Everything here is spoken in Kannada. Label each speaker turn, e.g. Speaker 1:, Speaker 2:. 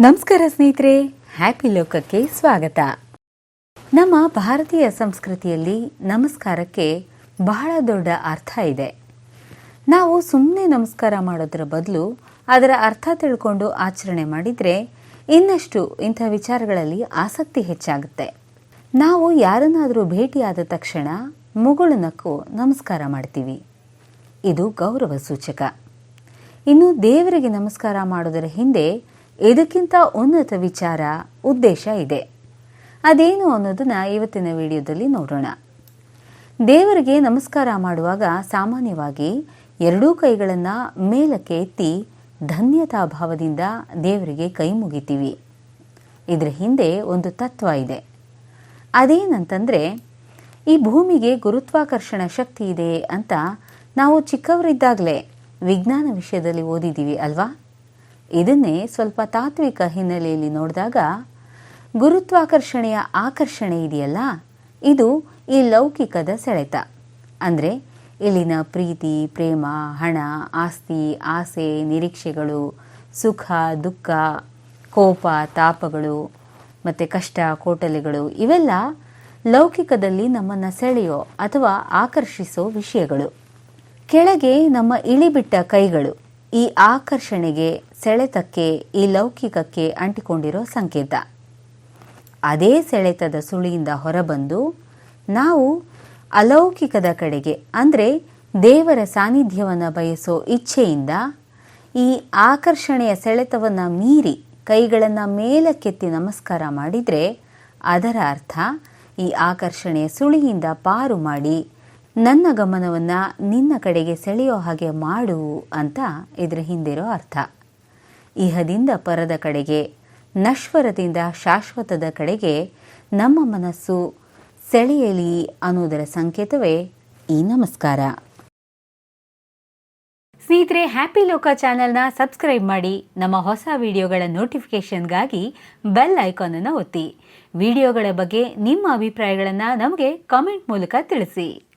Speaker 1: ನಮಸ್ಕಾರ ಸ್ನೇಹಿತರೆ ಹ್ಯಾಪಿ ಲೋಕಕ್ಕೆ ಸ್ವಾಗತ. ನಮ್ಮ ಭಾರತೀಯ ಸಂಸ್ಕೃತಿಯಲ್ಲಿ ನಮಸ್ಕಾರಕ್ಕೆ ಬಹಳ ದೊಡ್ಡ ಅರ್ಥ ಇದೆ. ನಾವು ಸುಮ್ಮನೆ ನಮಸ್ಕಾರ ಮಾಡೋದರ ಬದಲು ಅದರ ಅರ್ಥ ತಿಳ್ಕೊಂಡು ಆಚರಣೆ ಮಾಡಿದರೆ ಇನ್ನಷ್ಟು ಇಂಥ ವಿಚಾರಗಳಲ್ಲಿ ಆಸಕ್ತಿ ಹೆಚ್ಚಾಗುತ್ತೆ. ನಾವು ಯಾರನ್ನಾದರೂ ಭೇಟಿಯಾದ ತಕ್ಷಣ ಮುಗುಳು ನಕ್ಕು ನಮಸ್ಕಾರ ಮಾಡ್ತೀವಿ. ಇದು ಗೌರವ ಸೂಚಕ. ಇನ್ನು ದೇವರಿಗೆ ನಮಸ್ಕಾರ ಮಾಡೋದರ ಹಿಂದೆ ಇದಕ್ಕಿಂತ ಉನ್ನತ ವಿಚಾರ, ಉದ್ದೇಶ ಇದೆ. ಅದೇನು ಅನ್ನೋದನ್ನ ಇವತ್ತಿನ ವಿಡಿಯೋದಲ್ಲಿ ನೋಡೋಣ. ದೇವರಿಗೆ ನಮಸ್ಕಾರ ಮಾಡುವಾಗ ಸಾಮಾನ್ಯವಾಗಿ ಎರಡೂ ಕೈಗಳನ್ನು ಮೇಲಕ್ಕೆ ಎತ್ತಿ ಧನ್ಯತಾ ಭಾವದಿಂದ ದೇವರಿಗೆ ಕೈ ಮುಗಿತೀವಿ. ಇದರ ಹಿಂದೆ ಒಂದು ತತ್ವ ಇದೆ. ಅದೇನಂತಂದ್ರೆ, ಈ ಭೂಮಿಗೆ ಗುರುತ್ವಾಕರ್ಷಣ ಶಕ್ತಿ ಇದೆ ಅಂತ ನಾವು ಚಿಕ್ಕವರಿದ್ದಾಗಲೇ ವಿಜ್ಞಾನ ವಿಷಯದಲ್ಲಿ ಓದಿದ್ದೀವಿ ಅಲ್ವಾ? ಇದನ್ನೇ ಸ್ವಲ್ಪ ತಾತ್ವಿಕ ಹಿನ್ನೆಲೆಯಲ್ಲಿ ನೋಡಿದಾಗ ಗುರುತ್ವಾಕರ್ಷಣೆಯ ಆಕರ್ಷಣೆ ಇದೆಯಲ್ಲ? ಇದು ಈ ಲೌಕಿಕದ ಸೆಳೆತ. ಅಂದರೆ ಇಲ್ಲಿನ ಪ್ರೀತಿ, ಪ್ರೇಮ, ಹಣ, ಆಸ್ತಿ, ಆಸೆ, ನಿರೀಕ್ಷೆಗಳು, ಸುಖ, ದುಃಖ, ಕೋಪ, ತಾಪಗಳು, ಮತ್ತು ಕಷ್ಟ, ಕೋಟಲೆಗಳು, ಇವೆಲ್ಲ ಲೌಕಿಕದಲ್ಲಿ ನಮ್ಮನ್ನು ಸೆಳೆಯೋ ಅಥವಾ ಆಕರ್ಷಿಸೋ ವಿಷಯಗಳು. ಕೆಳಗೆ ನಮ್ಮ ಇಳಿಬಿಟ್ಟ ಕೈಗಳು. ಈ ಆಕರ್ಷಣೆಗೆ, ಸೆಳೆತಕ್ಕೆ, ಈ ಲೌಕಿಕಕ್ಕೆ ಅಂಟಿಕೊಂಡಿರೋ ಸಂಕೇತ. ಅದೇ ಸೆಳೆತದ ಸುಳಿಯಿಂದ ಹೊರಬಂದು, ನಾವು ಅಲೌಕಿಕದ ಕಡೆಗೆ, ಅಂದರೆ ದೇವರ ಸಾನ್ನಿಧ್ಯವನ್ನು ಬಯಸೋ ಇಚ್ಛೆಯಿಂದ, ಈ ಆಕರ್ಷಣೆಯ ಸೆಳೆತವನ್ನು ಮೀರಿ ಕೈಗಳನ್ನು ಮೇಲಕ್ಕೆತ್ತಿ ನಮಸ್ಕಾರ ಮಾಡಿದರೆ, ಅದರ ಅರ್ಥ ಈ ಆಕರ್ಷಣೆಯ ಸುಳಿಯಿಂದ ಪಾರು ಮಾಡಿ ನನ್ನ ಗಮನವನ್ನು ನಿನ್ನ ಕಡೆಗೆ ಸೆಳೆಯೋ ಹಾಗೆ ಮಾಡು ಅಂತ ಇದರ ಹಿಂದಿರೋ ಅರ್ಥ. ಇಹದಿಂದ ಪರದ ಕಡೆಗೆ, ನಶ್ವರದಿಂದ ಶಾಶ್ವತದ ಕಡೆಗೆ ನಮ್ಮ ಮನಸ್ಸು ಸೆಳೆಯಲಿ ಅನ್ನೋದರ ಸಂಕೇತವೇ ಈ ನಮಸ್ಕಾರ. ಸ್ನೇಹಿತರೆ, ಹ್ಯಾಪಿ ಲೋಕ ಚಾನೆಲ್ನ ಸಬ್ಸ್ಕ್ರೈಬ್ ಮಾಡಿ, ನಮ್ಮ ಹೊಸ ವಿಡಿಯೋಗಳ ನೋಟಿಫಿಕೇಷನ್ಗಾಗಿ ಬೆಲ್ ಐಕಾನ್ ಅನ್ನು ಒತ್ತಿ. ವಿಡಿಯೋಗಳ ಬಗ್ಗೆ ನಿಮ್ಮ ಅಭಿಪ್ರಾಯಗಳನ್ನು ನಮಗೆ ಕಾಮೆಂಟ್ ಮೂಲಕ ತಿಳಿಸಿ.